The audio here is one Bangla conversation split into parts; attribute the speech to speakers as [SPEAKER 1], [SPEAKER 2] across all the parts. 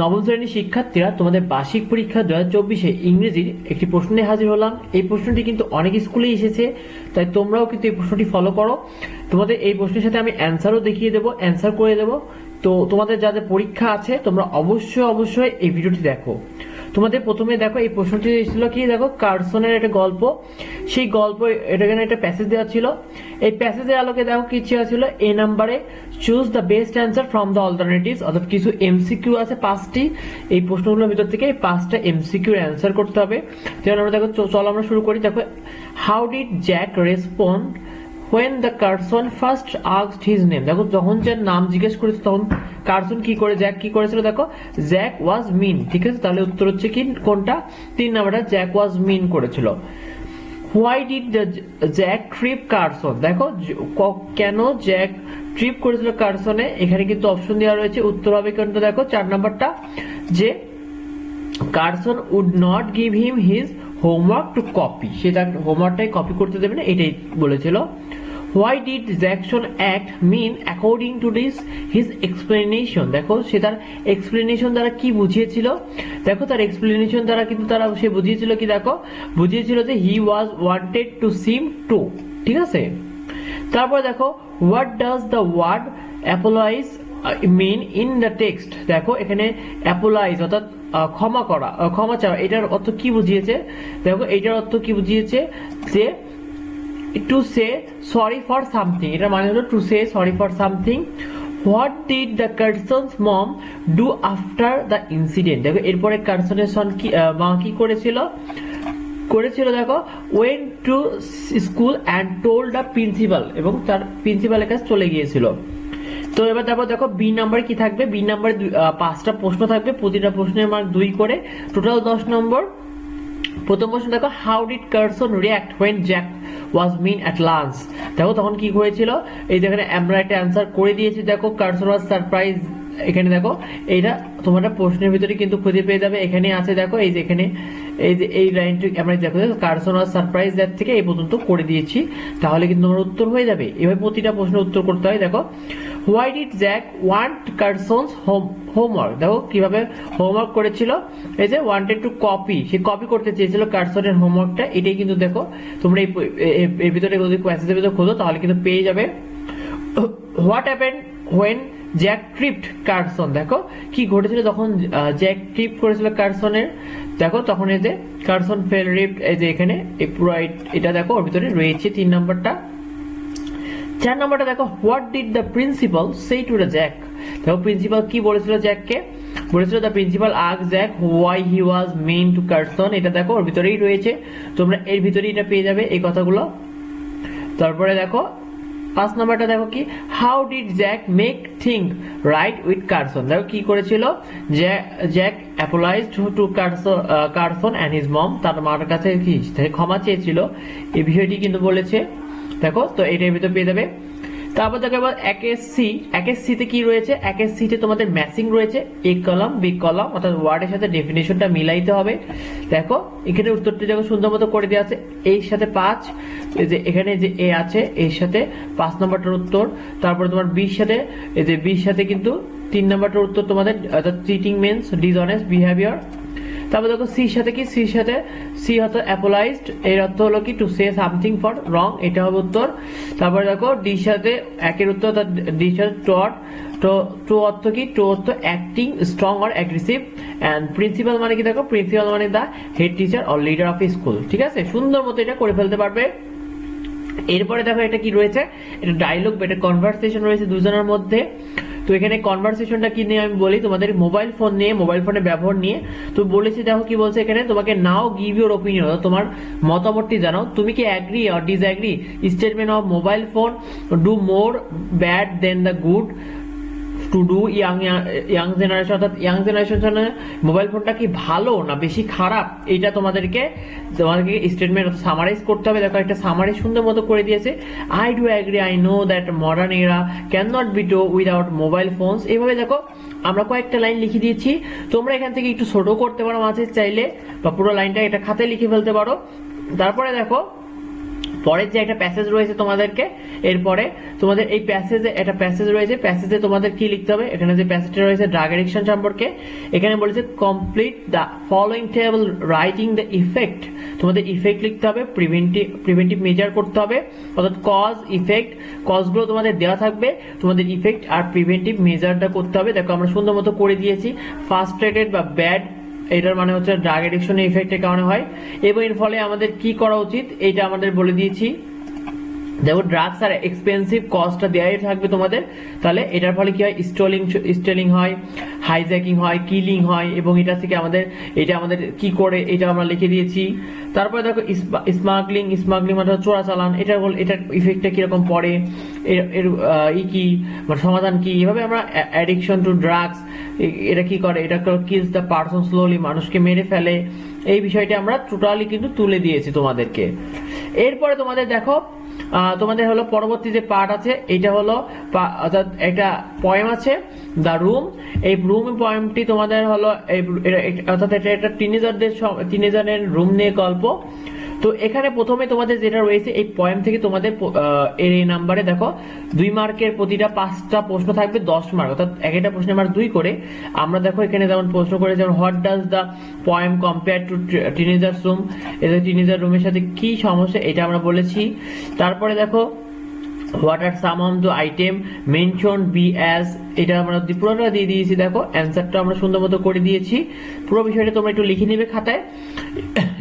[SPEAKER 1] নবম শ্রেণির শিক্ষার্থীরা তোমাদের বার্ষিক পরীক্ষা দু হাজার চব্বিশে ইংরেজির একটি প্রশ্ন নিয়ে হাজির হলাম। এই প্রশ্নটি কিন্তু অনেক স্কুলেই এসেছে, তাই তোমরাও কিন্তু এই প্রশ্নটি ফলো করো। তোমাদের এই প্রশ্নের সাথে আমি অ্যান্সারও দেখিয়ে দেবো অ্যান্সার করে দেবো। তো তোমাদের যাদের পরীক্ষা আছে, তোমরা অবশ্যই অবশ্যই এই ভিডিওটি দেখো। তোমাদের প্রথমে দেখো, এই প্রশ্নটি ছিল কি? দেখো, কার্সনের একটা গল্প। সেই গল্প এটা এখানে একটা প্যাসেজ দেওয়া ছিল। এই প্যাসেজের আলোকে দেখো কি ছিল? ছিল, এ নাম্বারে choose the best answer from the alternatives অর্থাৎ কিছু এমসিকিউ আছে পাঁচটি। এই প্রশ্নগুলোর ভিতর থেকে এই পাঁচটা এমসিকিউ অ্যান্সার করতে হবে। যেমন আমরা দেখো, চলো আমরা শুরু করি। দেখো how did Jack respond when the Carson first asked his name, দেখো, যখন যে নাম জিজ্ঞেস করেছে, তখন কার্সন কি করে জ্যাক কি করেছিল, দেখো জ্যাক ওয়াজ মিন ঠিক আছে? তাহলে উত্তর হচ্ছে কি, কোনটা? তিন নাম্বারটা জ্যাক ওয়াজ মিন করেছিল। Why did the Jack trip Carson দেখো কেন জ্যাক ট্রিপ করেছিল কার্সনে এখানে কিন্তু অপশন দেওয়া রয়েছে, উত্তর হবে কিন্তু দেখো, চার নাম্বারটা, যে Carson would not give him his homework to copy সে তার হোমওয়ার্কটাই কপি করতে দেবে না, এটাই বলেছিল। Why did Jackson act mean according to this his explanation দেখো, সে তার এক্সপ্লেনেশন দ্বারা কি বুঝিয়েছিল? দেখো, তার এক্সপ্লেনেশন দ্বারা কিন্তু তারা সে বুঝিয়েছিল কি দেখো? বুঝিয়েছিল যে he was wanted to seem to ঠিক আছে? তারপর দেখো what does the word apologize mean in the text দেখো, এখানে অ্যাপোলাইজ অর্থাৎ ক্ষমা করা ক্ষমা চাওয়া, এটার অর্থ কি বুঝিয়েছে? দেখো, এটার অর্থ কি বুঝিয়েছে? যে to say sorry for something এটার মানে হলো to say sorry for something what did the Carson's mom do after the incident দেখো এরপরে কার্সনের সন কি মা কি করেছিল? করেছিল, দেখো went to school and told the principal এবং তার প্রিন্সিপালের কাছে চলে গিয়েছিল। তো এবার তারপর দেখো বি নাম্বারে কি থাকবে? বি নাম্বারে পাঁচটা প্রশ্ন থাকবে। প্রতিটা প্রশ্নের মার্ক দুই করে। টোটাল দশ নম্বর প্রথম প্রশ্ন, দেখো how did Carson react when Jack was mean at lunch দেখো, তখন কি হয়েছিল? এই যেখানে আমরা একটা অ্যান্সার করে দিয়েছি, দেখো কার্সন ওয়াজ সারপ্রাইজ এখানে দেখো, এইটা তোমরা প্রশ্নের ভিতরে কিন্তু খুঁজে পেয়ে যাবে। এখানে আছে, দেখো, এই যে এখানে, এই যে এই লাইনটি আমরা দেখো কার্সন ওয়াজ সারপ্রাইজ দ্যাট থেকে এই পর্যন্ত করে দিয়েছি। তাহলে কিন্তু তোমার উত্তর হয়ে যাবে। এভাবে প্রতিটা প্রশ্নের উত্তর করতে হয়, দেখো। Why did Jack want Carson's home homework দেখো কীভাবে হোমওয়ার্ক করেছিল। এই যে ওয়ান্টেড টু কপি সে কপি করতে চেয়েছিল কার্সনের হোমওয়ার্কটা এটাই কিন্তু দেখো, তোমরা এই ভিতরে যদি প্যাসেজের ভিতরে খোঁজো, তাহলে কিন্তু পেয়ে যাবে। What happen when Jack tripped Carson দেখো, কি ঘটেছিল যখন জ্যাক ট্রিপ করেছিল কার্সনের দেখো, তখন এই যে কার্সন ফেল রিপ্ট এই যে এখানে, এই পুরো এটা দেখো, ওর ভিতরে রয়েছে তিন নাম্বারটা। চার নম্বরটা দেখো what did the principal say to Jack দেখো প্রিন্সিপাল কি বলেছিল জ্যাককে বলেছিল the principal ask Jack why he was mean to Carson এটা দেখো, ওর ভিতরেই রয়েছে। তোমরা এর ভিতরেই এটা পেয়ে যাবে এই কথাগুলো। তারপরে দেখো, পাঁচ নাম্বারটা দেখো কি? How did Jack make think right with Carson দেখো, কি করেছিল? Jack apologise to Carson Carson and his mom তার মার কাছে কি? ক্ষমা চেয়েছিল। এই বিষয়টি কিন্তু বলেছে। দেখো, তো এটার ভিতরে পেয়ে যাবে। তারপর দেখো, এবার এক এস সি একের সিতে কি রয়েছে? একের সিতে তোমাদের ম্যাচিং রয়েছে। এ কলম বি কলম অর্থাৎ ওয়ার্ডের সাথে ডেফিনেশনটা মিলাইতে হবে। দেখো, এখানে উত্তরটি দেখো সুন্দর মতো করে দেওয়া আছে। এর সাথে পাঁচ, এই যে এখানে যে এ আছে এর সাথে পাঁচ নম্বরটার উত্তর। তারপরে তোমার বির সাথে, এই যে বির সাথে কিন্তু তিন নম্বরটার উত্তর তোমাদের, অর্থাৎ চিটিং মিনস ডিসঅনেস্ট বিহেভিয়ার তারপর দেখো সির সাথে কি? সির সাথে সি হতো অ্যাপোলাইজড এর অর্থ হলো কি? To say something for wrong এটা হবে উত্তর। তারপরে দেখো ডির সাথে একের উত্তর ডির সাথে টট তো টু অর্থ কি? টু অর্থ acting strong or aggressive and principal মানে কি দেখো? প্রিন্সিপাল মানে the head teacher or leader of school ঠিক আছে? সুন্দর মতো এটা করে ফেলতে পারবে। এরপরে দেখো এটা কি রয়েছে? এটা ডায়লগ বা এটা কনভারসেশন রয়েছে দুজনের মধ্যে। তো এখানে কনভারসেশনটা কি নিয়ে আমি বলি? তোমাদের মোবাইল ফোন নিয়ে মোবাইল ফোনের ব্যবহার নিয়ে। তো বলেছি, দেখো কি বলছে এখানে, তোমাকে নাও গিভ ইউর ওপিনিয়ন তোমার মতামতটি জানাও। তুমি কি agree or disagree statement of mobile phone do more bad than the good to do young young generation অর্থাৎ ইয়াং জেনারেশন মোবাইল ফোনটা কি ভালো না বেশি খারাপ? এটা তোমাদেরকে তোমাদেরকে স্টেটমেন্ট সামারাইজ করতে হবে। দেখো, একটা সামারাইজ সুন্দর মতো করে দিয়েছে। I do agree I know that modern era can not be do without mobile phones এভাবে দেখো, আমরা কয়েকটা লাইন লিখে দিয়েছি। তোমরা এখান থেকে একটু ছোট করতে পারো মাঝে চাইলে, বা পুরো লাইনটা এটা খাতে লিখে ফেলতে পারো। তারপরে দেখো পরের যে একটা প্যাসেজ রয়েছে তোমাদেরকে, এরপরে তোমাদের এই প্যাসেজে একটা প্যাসেজ রয়েছে প্যাসেজে তোমাদের কি লিখতে হবে? এখানে যে প্যাসেজটা রয়েছে ড্রাগ এডিকশন সম্পর্কে, এখানে বলেছে complete the following table writing the effect তোমাদের ইফেক্ট লিখতে হবে প্রিভেন্টিভ প্রিভেন্টিভ মেজার করতে হবে, অর্থাৎ কজ ইফেক্ট কজগুলো তোমাদের দেওয়া থাকবে, তোমাদের ইফেক্ট আর প্রিভেন্টিভ মেজারটা করতে হবে। দেখো আমরা সুন্দর মতো করে দিয়েছি ফার্স্ট ফার্স্ট্রেটেড বা ব্যাড এটার মানে হচ্ছে ড্রাগ এডিকশনের ইফেক্টের কারণে হয়। এবং এর ফলে আমাদের কি করা উচিত, এটা আমাদের বলে দিয়েছি। দেখো ড্রাগস আর এক্সপেন্সিভ কস্টটা দেওয়াই থাকবে তোমাদের। তাহলে এটার ফলে কি হয়? স্টলিং স্টেলিং হয় হাইজ্যাকিং হয় কিলিং হয় এবং এটা থেকে আমাদের, এটা আমাদের কি করে, এটা আমরা লিখে দিয়েছি। তারপরে দেখো স্মাগলিং স্মাগলিং মানে হচ্ছে চোরাচালান। এটা বল, এটার ইফেক্টটা কীরকম পড়ে? এর ই কি? মানে সমাধান কি? এভাবে আমরা অ্যাডিকশন টু ড্রাগস এটা কি করে? এটা কিলস দ্য পার্সন স্লোলি মানুষকে মেরে ফেলে। এই বিষয়টা আমরা টোটালি কিন্তু তুলে দিয়েছি তোমাদেরকে। এরপরে তোমাদের দেখো তোমাদের হলো পরবর্তী যে পার্ট আছে এটা হলো অর্থাৎ একটা পয়েম আছে দ্য রুম এই রুম পয়েমটি তোমাদের হলো অর্থাৎ এটা একটা টিনেজারদের টিনেজারের রুম নিয়ে গল্প। তো এখানে প্রথমে তোমাদের যেটা রয়েছে, এই পয়েন্ট থেকে তোমাদের এর এই নাম্বারে দেখো, দুই মার্কের প্রতিটা পাঁচটা প্রশ্ন থাকবে, দশ মার্ক অর্থাৎ এক একটা প্রশ্নের মার্ক দুই করে। আমরা দেখো এখানে যেমন প্রশ্ন করে, যেমন what does the poem compare to teenager room এদের টিনেজার রুমের সাথে কি সমস্যা? এটা আমরা বলেছি। তারপরে দেখো what are some of the item mention be as এটা আমরা পুরোটা দিয়ে দিয়েছি, দেখো অ্যান্সারটা আমরা সুন্দর মতো করে দিয়েছি। পুরো বিষয়টা তোমরা একটু লিখে নেবে খাতায়।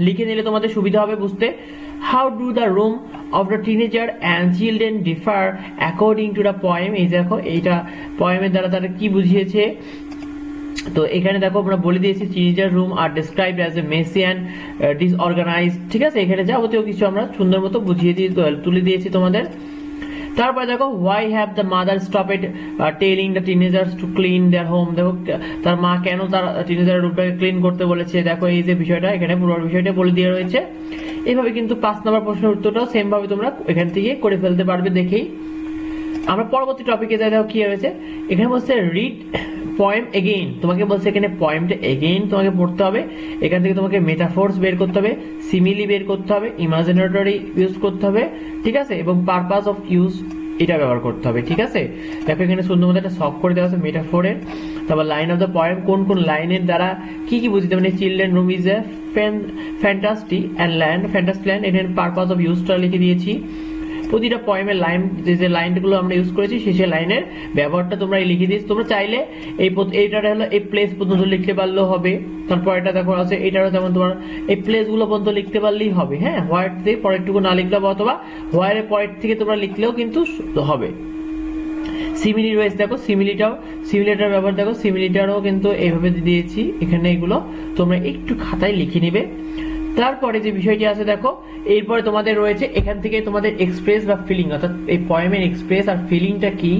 [SPEAKER 1] লিখে নিলে তোমাদের সুবিধা হবে বুঝতে। How do the room of the teenager and children differ according to the poem এই দেখো, এইটা পয়েমের দ্বারা তারা কি বুঝিয়েছে? তো এখানে দেখো, আমরা বলে দিয়েছি teenager room are describe as a messy and disorganise ঠিক আছে, এখানে যাবতীয় কিছু আমরা সুন্দর মতো বুঝিয়ে দিয়ে, তুলে দিয়েছি তোমাদের। তারপরে দেখো why have the mother stop stopped telling the teenagers to clean their home দেখো, তার মা কেন তার টিনেজারের রুমটাকে ক্লিন করতে বলেছে? দেখো, এই যে বিষয়টা, এখানে পুরো বিষয়টা বলে দিয়ে রয়েছে। এইভাবে কিন্তু পাঁচ নম্বর প্রশ্নের উত্তরটাও সেম ভাবে তোমরা এখান থেকে করে ফেলতে পারবে দেখেই। আমরা পরবর্তী টপিকে যাই, দেখো কি রয়েছে? এখানে বলছে রিড পয়েম এগেইন তোমাকে বলছে এখানে পয়েমটা এগেইন তোমাকে পড়তে হবে। এখান থেকে তোমাকে মেটাফোর্স বের করতে হবে সিমিলি বের করতে হবে ইমাজিনেটরি ইউজ করতে হবে, ঠিক আছে? এবং পারপাস অফ ইউজ এটা ব্যবহার করতে হবে, ঠিক আছে? দেখো এখানে সুন্দর মতো একটা শখ করে দেওয়া আছে মেটাফোরের তারপর লাইন অফ দ্য পয়েম কোন কোন লাইনের দ্বারা কি কি বুঝতে মানে children room is a fantasy and land fantasy land এখানে পারপাস অফ ইউজটা লিখে দিয়েছি। প্রতিটা পয়েমের লাইন যে যে লাইনগুলো আমরা ইউজ করেছি সেই সেই লাইনের ব্যবহারটা তোমরা লিখে দিয়েছ। তোমরা চাইলে এই এইটা হলো এই প্লেস পর্যন্ত লিখতে পারলেও হবে। তারপর এটা দেখো, আছে এটারও যেমন তোমার এই প্লেসগুলো পর্যন্ত লিখতে পারলেই হবে হ্যাঁ? হোয়াইট দিয়ে পরেরটুকু না লিখলে অথবা হোয়াইটের পরের থেকে তোমরা লিখলেও কিন্তু হবে। সিমিলি রয়েছে, দেখো সিমিলিটাও সিমিলিটার ব্যবহার, দেখো সিমিলিটারও কিন্তু এইভাবে দিয়েছি। এখানে এগুলো তোমরা একটু খাতায় লিখে নিবে। তারপরে যে বিষয়টি আছে, দেখো, এরপরে তোমাদের রয়েছে, এখান থেকে তোমাদের এক্সপ্রেস বা ফিলিং অর্থাৎ এই পয়েমের এক্সপ্রেস আর ফিলিংটা কি,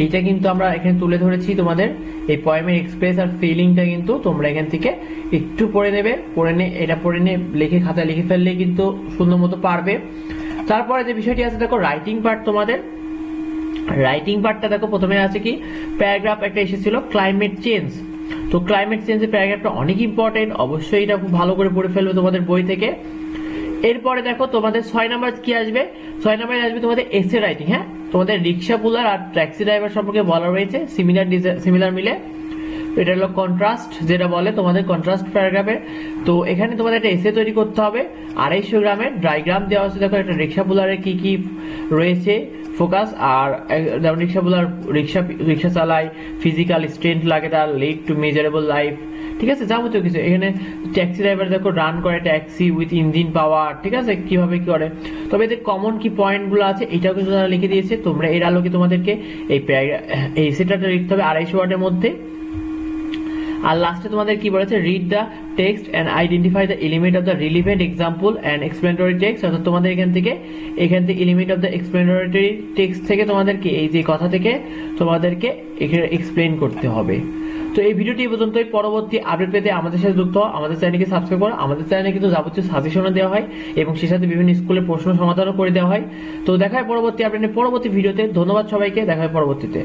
[SPEAKER 1] এইটা কিন্তু আমরা এখানে তুলে ধরেছি তোমাদের। এই পয়েমের এক্সপ্রেস আর ফিলিংটা কিন্তু তোমরা এখান থেকে একটু পড়ে নেবে, পড়ে নে, এটা পড়ে নিয়ে লিখে খাতায় লিখে ফেললে কিন্তু সুন্দর মতো পারবে। তারপরে যে বিষয়টি আছে, দেখো রাইটিং পার্ট তোমাদের। রাইটিং পার্টটা দেখো, প্রথমে আছে কি প্যারাগ্রাফ একটা এসেছিল ক্লাইমেট চেঞ্জ তো ক্লাইমেট চেঞ্জের প্যারাগ্রাফটা অনেক ইম্পর্টেন্ট অবশ্যই এটা খুব ভালো করে পড়ে ফেলবে তোমাদের বই থেকে। এরপরে দেখো তোমাদের ছয় নাম্বার কি আসবে? ছয় নাম্বার আসবে তোমাদের এসে রাইটিং হ্যাঁ? তোমাদের রিক্সা পুলার আর ট্যাক্সি ড্রাইভার সম্পর্কে বলা রয়েছে সিমিলার সিমিলার মিলে। এটা হলো কন্ট্রাস্ট যেটা বলে তোমাদের কন্ট্রাস্ট প্যারাগ্রাফে তো এখানে তোমাদের একটা এসে তৈরি করতে হবে। আড়াইশো গ্রামের ডায়াগ্রাম দেওয়া আছে। দেখো, একটা রিক্সা পুলারে কি কি রয়েছে ফোকাস আর যেমন রিক্সা পুলার রিক্সা রিক্সা চালায় ফিজিক্যাল স্ট্রেন্থ লাগে তার লিড টু মেজারেবল লাইফ ঠিক আছে? যাবতীয় কিছু। এখানে ট্যাক্সি ড্রাইভার দেখো রান করে ট্যাক্সি উইথ ইঞ্জিন পাওয়ার ঠিক আছে? কীভাবে কি করে? তবে এদের কমন কি পয়েন্টগুলো আছে, এটাও কিন্তু তারা লিখে দিয়েছে। তোমরা এর আলোকে তোমাদেরকে এই এই সেটাটা লিখতে হবে আড়াইশো ওয়ার্ডের মধ্যে। আর লাস্টে তোমাদের কি বলেছে? Read the text and identify the element of the relevant example and explanatory text অর্থাৎ তোমাদের এখান থেকে এখান থেকে element of the explanatory text থেকে তোমাদেরকে, এই যে কথা থেকে তোমাদেরকে এখানে এক্সপ্লেন করতে হবে। তো এই ভিডিওটি এই পর্যন্তই। পরবর্তী আপডেট পেতে আমাদের সাথে যুক্ত হও। আমাদের চ্যানেলকে সাবস্ক্রাইব করো। আমাদের চ্যানেলে কিন্তু যাবতীয় সাজেশনও দেওয়া হয় এবং সেই সাথে বিভিন্ন স্কুলের প্রশ্ন সমাধানও করে দেওয়া হয়। তো দেখা হয় পরবর্তী আপডেটে পরবর্তী ভিডিওতে। ধন্যবাদ সবাইকে। দেখা হয় পরবর্তীতে।